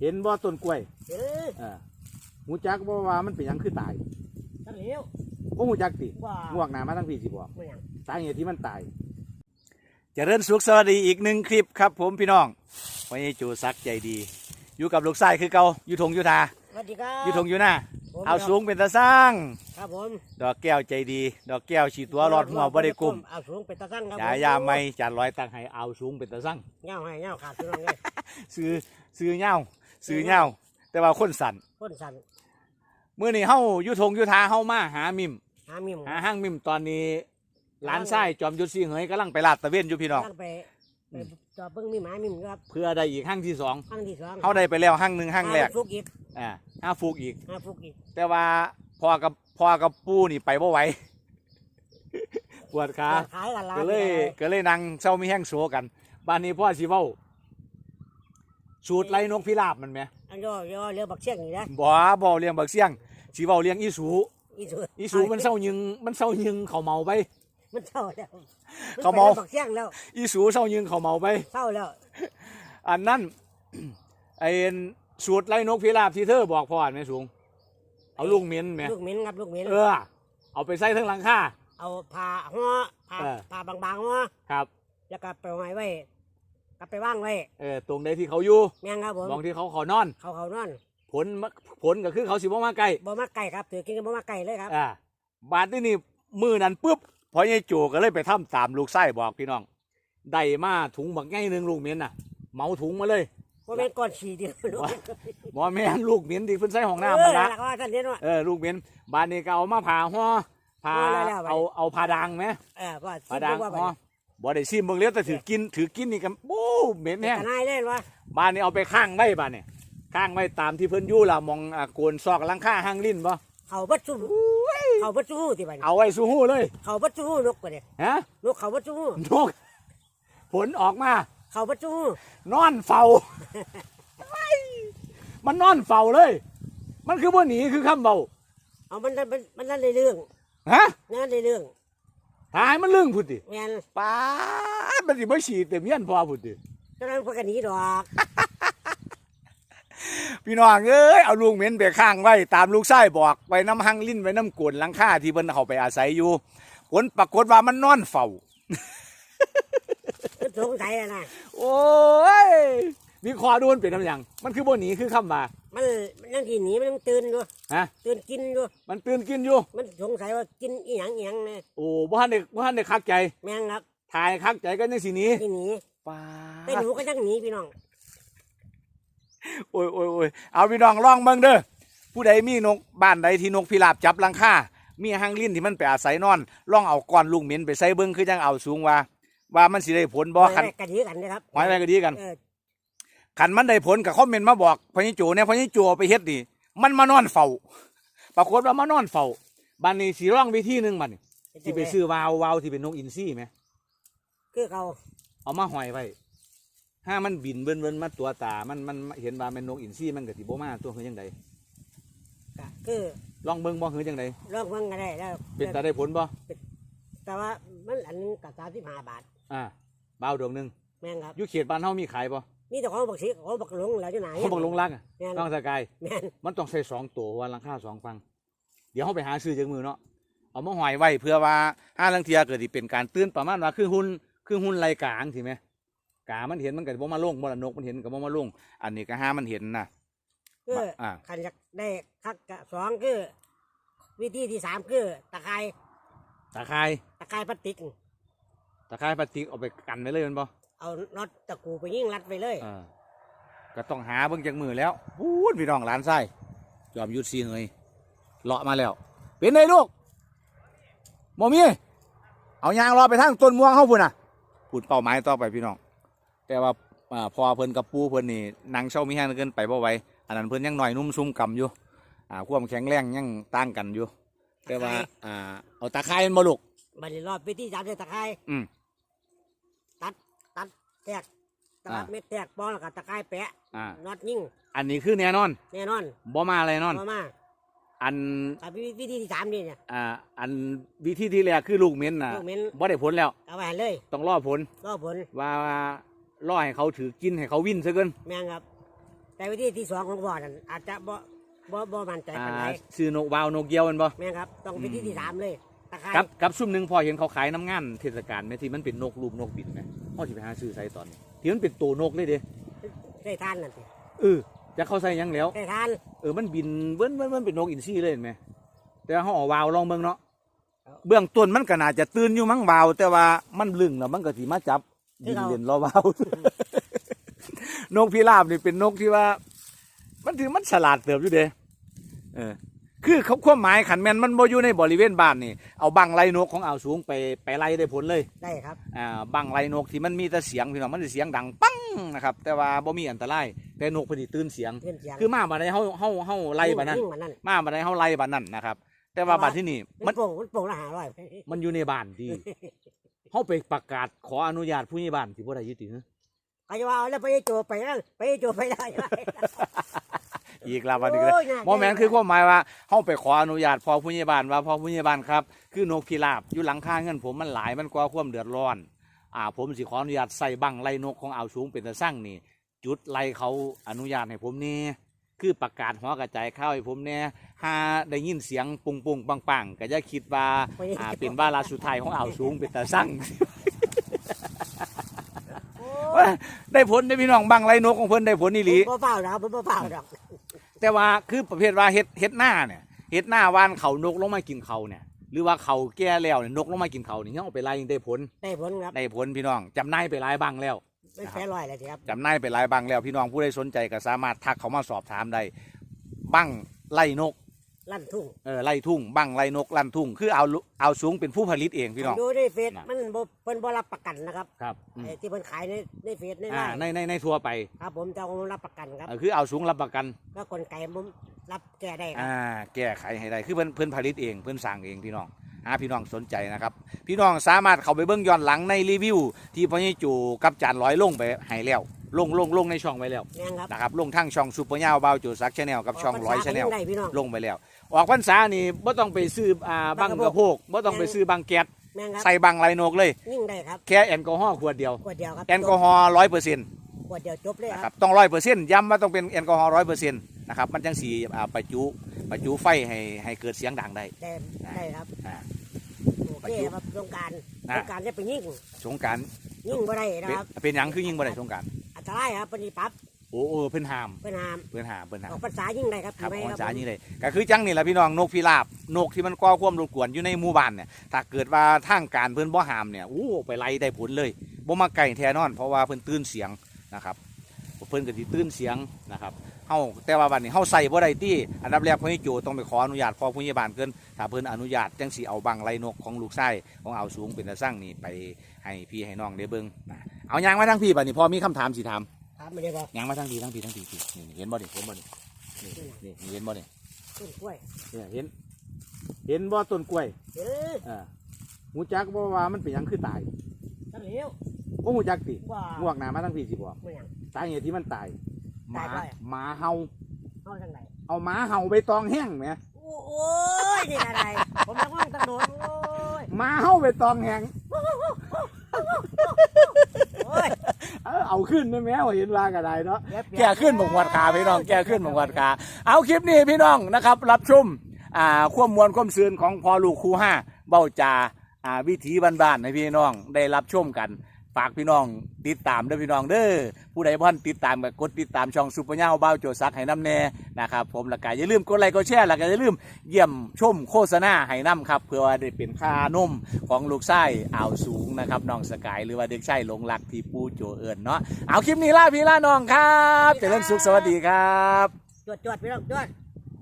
เห็นบ่ต้นกล้วยเออเอ่าหูจักบ่ว่ามันเป็นหยังคือตายตั้งเลี้ยวบ่หูจักติว่าง่วงหน้ามาทั้งพี่สิบอกไม่หยัง สาเหตุที่มันตาย เจริญสุขสวัสดีอีกหนึ่งคลิปครับ ผมพี่น้องวันนี้จูซักใจดี อยู่กับลูกชายคือเก่าอยู่ทงอยู่ทาสวัสดีครับอยู่ทงอยู่หน้าผมเอาสูงเป็นตาสร้าง ครับผมดอกแก้วใจดี ดอกแก้วฉีดตัวรอดหัวบ่ได้กุมเอาสูงเป็นตะสั่งครับยายาไม่จานร้อยตังให้เอาสูงเป็นตาสร้างเงาให้เงาขาดพี่น้องเลยซื้อซื้อเหย้า ซื้อเหย้าแต่ว่าคนสั่นคนสั่นมื้อนี้เฮาอยู่ทงอยู่ทาเฮามาหามิม หามิมหาห้างมิมตอนนี้หลานชายจอมยุทธสีเหยกำลังไปลาดตระเวนอยู่พี่น้องตั้งไปไปจอบเบิ้งมีหมามิมครับเพื่อได้อีกห้างที่สองห้างที่สองเขาได้ไปแล้วห้างหนึ่งห้างแรกฟุกอีกอ่าห้าฟูกอีกห้าฟุกอีก แต่ว่าพอกับพอกับปูนี่ไปบ่ไหวปวดขาขายกันละก็เลยก็เลยนั่งเศร้ามีแห้งโซกันบ้านนี้พ่อสิเว้า สูตรไล่นกพิราบมันไหมอันย่อย่อเรือบักเชียงนี่นะบ่บ่เลี้ยงบักเสียงสิเว้าเลี้ยงอีสูอีสูอีสูมันเศร้ายิงมันเศร้ายิงเขาเมาไปมันเศร้าแล้วเขาเมานไปรือบักเชียงแล้วอีสูเศร้ายิงเขาเมาไปเศร้าแล้วอันนั้นไอ้สูตรไล่นกพิราบที่เธอบอกพ่อแม่สูง เอาลูกเหม็นแหมลูกเหม็นครับลูกเหม็นเออเอาไปใส่ทั้งหลังคาเอาผ้าห่อผ้าเออผ้าบางๆห่อครับ แล้วก็ไปไว้ ไว้ก็ไปว่างไว้เออตรงใดที่เขาอยู่แม่งครับผมบางที่เขาขอนอน เขาเขานอนผลมะผลก็คือเขาสิบ่มาใกล้บ่มาไก่ครับถือกินกันบ่มาไก่เลยครับอ่าบาดที่นี่มือนั้นปุ๊บพอยายโจก็เลยไปทำตามลูกไส้บอกพี่น้องได้มาถุงบักไงหนึ่งลูกเหม็นน่ะเหมาถุงมาเลยว่าเป็นก้อนฉี่เดียวลูกบ่แม่นลูกเหม็นที่เพิ่นใส่ห้องเอน้ำอมันแล้ละวก็ว่าท่านเรียนว่าเออลูกเหม็นบาดนี้ก็เอามาผ่าห่อผ่าห่อแล้วแล้วเอาเอาผ่าดังไหมเออว่าผ่าดังว่าไปห่อ บ่ได้ซิมเบิ่งเลี้ยวแต่ถือกินถือกินนี่กันโอ้เหม็นแต่แห้งนายเล่นว่าบ้านนี้เอาไปข้างไว้บ้านนี่ข้างไว้ตามที่เพิ่นอยู่ล่ะมองอ่าโกนซอกหลังคาห้างลิ้นบ่เขาบัดสู้เขาบัดสู้ที่บ้านเอาไว้สู้หู้เลย เขาบัดสู้นกกว่าเนี่ยฮะนกเขาบัดสู้นกผลออกมา เขาบัดสู้นอนเฝ้ามันนอนเฝ้าเลย มันคือบ่หนีคือคำเบาเอามันมันมันนั่นในเรื่องฮะนั่นในเรื่อง หายมันเรื่องพุดดิแม่นป้าดมันสิบ่ฉีดเต็มเฮียนพอพุดดิตอนนั้นพวกกันหนีดอกพี่น้องเอ้ยเอาลูกเหม็นไปข้างไว้ตามลูกไส้บอกไว้น้ำหังลิ้นไว้น้ำกวนหลังคาที่เพิ่นเข้าไปอาศัยอยู่ผลปรากฏว่ามันนอนเฝ้ามันสงสัยอะนะ โอ้ย มีคอดูมันเป็นทำหยังมันคือบ่หนีคือคำว่า มันมันยังที่หนีมันยังตื่นอยู่ฮะ ตื่นกินอยู่มันตื่นกินอยู่ มันสงสัยว่ากินอีหยังอีหยังเนี่ยโอ้บ่ทันได้บ่ทันได้คักใจแม่งครับถ่ายคักใจกันจังสิหนีที่หนีป้าแต่หนูก็ยังหนีพี่น้องโอ้ยโอ้ยโอ้ยเอาพี่น้องลองเบิ่งเด้อผู้ใดมีนกบ้านใดที่นกพิราบจับหลังคามีหางลิ้นที่มันไปอาศัยนอนลองเอาก้อนลูกเหม็นไปใส่เบิ่งคือจังเอาสูงว่า ว่ามันสิได้ผลบ่คันกระดีกันนะครับหอยอะไรก็ดีกัน เออ คันมันได้ผลกับคอมเมนต์มาบอกพญิจูเนี่ยพญิจูเอาไปเฮ็ดนี่มันมานอนเฝ้าปรากฏว่ามานอนเฝ้าบ้านนี้สิร้องวิธีหนึงบัดนี้สิไปซื้อวาววาวที่เป็นนกอินทรีไหมคือเขาเอามาห้อยไว้ถ้ามันบินเบิ้นเบิ้นมาตัวตา มันมันเห็นว่ามันนกอินทรีมันก็สิบ่มาตัวเฮือจังไดก็คือลองเบิ่งบ่เฮือจังไดลองฟังกันได้แล้วเป็นตาได้ผลบ่แต่ว่ามันอันหนึงกับสามสิบห้าบาท อ่าบ่าวดวงหนึงแม่งครับอยู่เขตบ้านเฮามีขายบ่ มีแต่ของบักสีของบักหลงแล้วจะไหนเขาบักลงรักอะแม่นน้องสกาย แม่นมันต้องใส่สองตัวว่าหลังคาสองฟัง เดี๋ยวเฮาไปหาซื้อจากมือเนาะเอามาห้อยไว้เพื่อว่าห้าลังเทียเกิดสิเป็นการเตือนประมาณว่าคือหุ่นคือหุ่นไรกลางสิแม่กามันเห็นมันก็บ่มาลงบ่ละนกมันเห็นก็บ่มาลงอันนี้ก็ห้ามันเห็นนะคืออ่าขันอยากได้คักกะสองคือ วิธีที่สามคือตะไคร้ตะไคร้ตะไคร้พลาสติกตะไคร้พลาสติกเอาไปกันไว้เลยแมันบ่ เอาน็อตตะกูไปยิ่งรัดไปเลยเออก็ต้องหาเบิ่งจากมือแล้วพูดพี่น้องหลานไส้จอมยุทธสีเฮยเลาะมาแล้ว เป็นไงลูกบ่มีเอายางรอไปทางต้นม่วงเฮาพุ่นน่ะพูดเป้าหมายต่อไปพี่น้อง แต่ว่าอ่าพอเพิ่นกับปูเพิ่นนี่นางเช่ามีแห้งเกินไปบ่ไหวอันนั้นเพิ่นยังหน่อยนุ่มซุ่มกำอยู่อ่าความแข็งแรงยังต่างกันอยู่ แต่ว่าอ่าเอาตาไคร้มันบ่ลูก บัดนี้รอบวิธีสามคือตะไคร้อืมตัดตัด แตกตลับอ่าเม็ดแตกปองแล้วก็ตะไคร้แปะอ่า น็อตยิ่งอันนี้คือแน่นอนแน่นอนบ่มาอะไรนอน มามาอันแต่วิธีที่สามนี่เนี่ย อ่า อันวิธีที่แรกคือลูกเหม็นน่ะลูกเหม็นบ่ได้ผลแล้ว เอาไว้เลยต้องรอผลก็ผลว่าล่อให้เขาถือกินให้เขาวิ่นซะเกินแม่งครับ แต่วิธีที่สองของบ่อนั้นอาจจะบ่บ่บ่มั่นใจอ่าปานใดซื้อนกวาวนกเยียวแมันบ่แม่นครับ ต้องวิธีที่สามเลยตะไคร้กับกับซุ่มหนึ่งพอเห็นเขาขายน้ำงานเทศกาลไหมที่มันเป็นนกรูปนกบินไหม พ่อสิไปหาซื้อใส่ตอนนี้ที่มันเป็นตัวนกเลยเด้ได้ทานนั่นสิเออจะเข้าใส่หยังแล้ว ได้ทานเออมันบินเบิ้นเบิ้นมันเป็นนกอินทรีเลยเห็นไหมแต่ว่าเขาเอาวาวลองเบิ่งเนาะเบื้องต้นมันก็น่าจะตื่นอยู่มั้งวาว แต่ว่ามันลึงแล้วมันก็สิมาจับยินเล่นรอวาว นกพิราบนี่เป็นนกที่ว่า มันถือมันฉลาดเติบอยู่เด้เออ คือเขาความหมายขันแมนมันบ่อยู่ในบริเวณบ้านนี่เอาบังไล่นกของอ่าวสูงไปไปไล่ได้ผลเลยได้ครับอ่าบังไล่นกที่มันมีแต่เสียงพี่น้องมันสิเสียงดังปังนะครับแต่ว่าบ่มีอันตรายแต่นกเพอดีตื่นเสียง เพื่อนเสียงคือมาบัดใดเฮาเฮาเฮาไล่บัดนั้นยิ่งมันนั่น มาบัดใดเฮาไล่บัดนั้นนะครับ แต่ว่าบัดที่นี่มัมันนโป่งมันโป่งละหาร้อยมันอยู่ในบ้านที่เฮาไปประกาศขออนุญาตผู้ใหญ่บ้านที่บ่ได้อยุติฮะใครจะว่าเอาแล้วไปโจไปนั่นไปโจไปได้ อีกแล้วบัดนี้ก็โอ้ยน่าบ่แม่นคือความหมายว่าเฮาไปขออนุญาตพอผู้ใหญ่บ้านว่าพอผู้ใหญ่บ้านครับ คือนกพิราบอยู่หลังคาเงินผมมันหลายมันกว่าความเดือดร้อน อ่า ผมสิขออนุญาตใส่บังไล่นกของอ่าวสูงเป็นตะสั่งนี่ จุดไล่เขาอนุญาตให้ผมนี่คือประกาศหัวกระจายข้าวให้ผมเนี่ยหาได้ยินเสียงปุงปุงปังปังก็จะคิดว่าอ่าเป็นว่าลาสุดท้ายของอ่าวสูงเป็นตะสั่งโอ้ยได้ผลได้อพี่น้องบังไล่นกของเพิ่นได้ผลนี่หลีบ่เปล่าดอกบ่เปล่าดอก แต่ว่าคือประเภทว่าเฮ็ดเฮ็ดหน้าเนี่ยเฮ็ดหน้าวานเขานกลงมากินเขาเนี่ย หรือว่าเขาแก่แล้วเนี่ยนกลงมากินเขาเนี่ยเอาไปไล่ยังได้ผลได้ผลครับได้ผลพี่น้องจำนายไปหลายบังแล้วไม่แพ้ร้อยเลยสิครับจำนายไปหลายบังแล้วพี่น้องผู้ใดสนใจก็สามารถทักเขามาสอบถามได้บังไล่นก ลั่นทุ่งเออไล่ทุ่งบังไล่นกลั่นทุ่ง คือเอาลุเอาสูงเป็นผู้ผลิตเองพี่น้อง ดูในเฟซน่ะ มันบ่เพิ่นบ่รับประกันนะครับครับอืมไอ้ที่เพิ่นขายในในเฟซในไลอ่าน์ในในในทัวร์ไปครับผมจะเอารับประกันครับเออคือเอาสูงรับประกัน ก็คนไก่ผมรับแก้ได้ครับอ่าแก้ไขให้ได้คือเพิ่นเพิ่นผลิตเองเพิ่นสร้างเองพี่น้องหาพี่น้องสนใจนะครับ พี่น้องสามารถเข้าไปเบิ่งย้อนหลังในรีวิว ที่พ่อใหญ่จูกับจานร้อยลงไปให้แล้ว ลงลงลงในช่องไว้แล้วแม่นครับนะครับลงทั้งช่องซูเปอร์ยาวบาวจูซักชาแนลกับช่องร้อยชาแนลได้พี่น้อง ลงไปแล้ว ออกพรรษานี่บ่ต้องไปซื้ออ่าบังกระโพกบ่ต้องไปซื้อบังแก๊สแม่นครับ ใส่บังไรนกเลย ยิ่งได้ครับแค่แอลกอฮอล์ขวดเดียว ขวดเดียวครับแอลกอฮอล์ร้อยเปอร์เซ็นต์ขวดเดียวจบเลยนะคครัรับบต้องร้อยเปอร์เซ็นต์ย้ำว่าต้องเป็นแอลกอฮอล์ร้อยเปอร์เซ็นต์นะครับมันจังสีอ่าประจุประจุไฟให้ให้เกิดเสียงดังได้ได้ได้ครับอ่า โอเคครับสงกรารอ่าสงกรารจะไปยิ่งสงกรารยิ่งบ่ได้นะครับเป็นหยังคือยิงบ่ได้สงกรารอัน ตรายครับปฏิปับโอ้โอ้เพิ่นห้ามเพื่อนหามเพิ่นห้ามเพิ่นห้าอม อกภาษายิ่งได้ครับครับไหมออกพรรษาผมยิงเลยก็คือจังนี่แหละพี่น้องนกพิราบนกที่มันก่อความรบกวนอยู่ในหมู่บ้านเนี่ยถ้าเกิดว่าทางการเพิ่นบ่ห้ามเนี่ยอู้ไปไล่ได้ผลเลยบ่มาไก่แท้นอน เพราะว่าเพิ่นตื่นเสียงนะครับเพิ่นก็สิตื่นเสียงนะครับ เฮาแต่ว่าบัดนี้เฮาใส่บ่ได้ติอันดับแรกเพิ่นให้โจต้องไปขออนุญาตพ่อผู้ใหญ่บ้านเกินถ้าเพิ่นอนุญาตจังสิเอาบังไล่นกของลูกชายของเอาสูงเป็นตาสร้างนี่ไปให้พี่ให้น้องได้เบิ่งนะเอายางมาทางพี่บัดนี้พอมีคำถามสิถามครับไม่ได้บอกยางมาทางพี่ทางพี่ทางพี่พี่นี่เห็นบ่นี่เห็นบ่นี่นี่นี่นี่เห็นบ่นี่ต้นกล้วยเนี่ยเห็น เห็นบ่ต้นกล้วยเอออ่าหูจักบ่ว่ามันเป็นหยังคือตายตั้งเลี้ยวบ่หูจักติว่า งวกหน้ามาทางพี่สิบ่ไม่หยัง สาเหตุที่มันตาย หมาตายเพราะอะไรหมาเห่าเอาทางไหนเอาหมาเห่าใบตองแห้งแหมโอ้โอ้ยนี่อะไร ผมจะว่างตะโดนโอ้ยหมาเห่าใบตองแห้งโอ้ยเออเอาขึ้นได้ไหมว่าเห็นว่าก็ได้เนาะ เดี๋ยวเปลี่ยนแก้ขึ้นบกวัดขาพี่น้องแก้ขึ้นบกวัดขาเอาคลิปนี้พี่น้องนะครับ รับชมอ่าความมวลความซืนของพอลูกครูห้าเบ้าจาอ่าวิถีบ้านๆให้พี่น้องได้รับชมกัน ฝากพี่น้องติดตามเด้อพี่น้องเด้อผู้ใดบ่ทันติดตามก็กดติดตามช่องซุปเปอร์เน่าเบ้าโจซักให้น้ำแน่นะครับผมแล้วก็อย่าลืมกดไลค์กดแชร์แล้วก็อย่าลืมเยี่ยมชมโฆษณาให้น้ำครับเพื่อว่าได้เป็นค่านมของลูกไส้อ่าวสูงนะครับน้องสกายหรือว่าเด็กชายหลงรักที่ปูโจเอิญเนาะเอาคลิปนี้ล่าพี่ล่าน้องครับเจริญสุขสวัสดีครับ จวดจวดพี่น้องจวด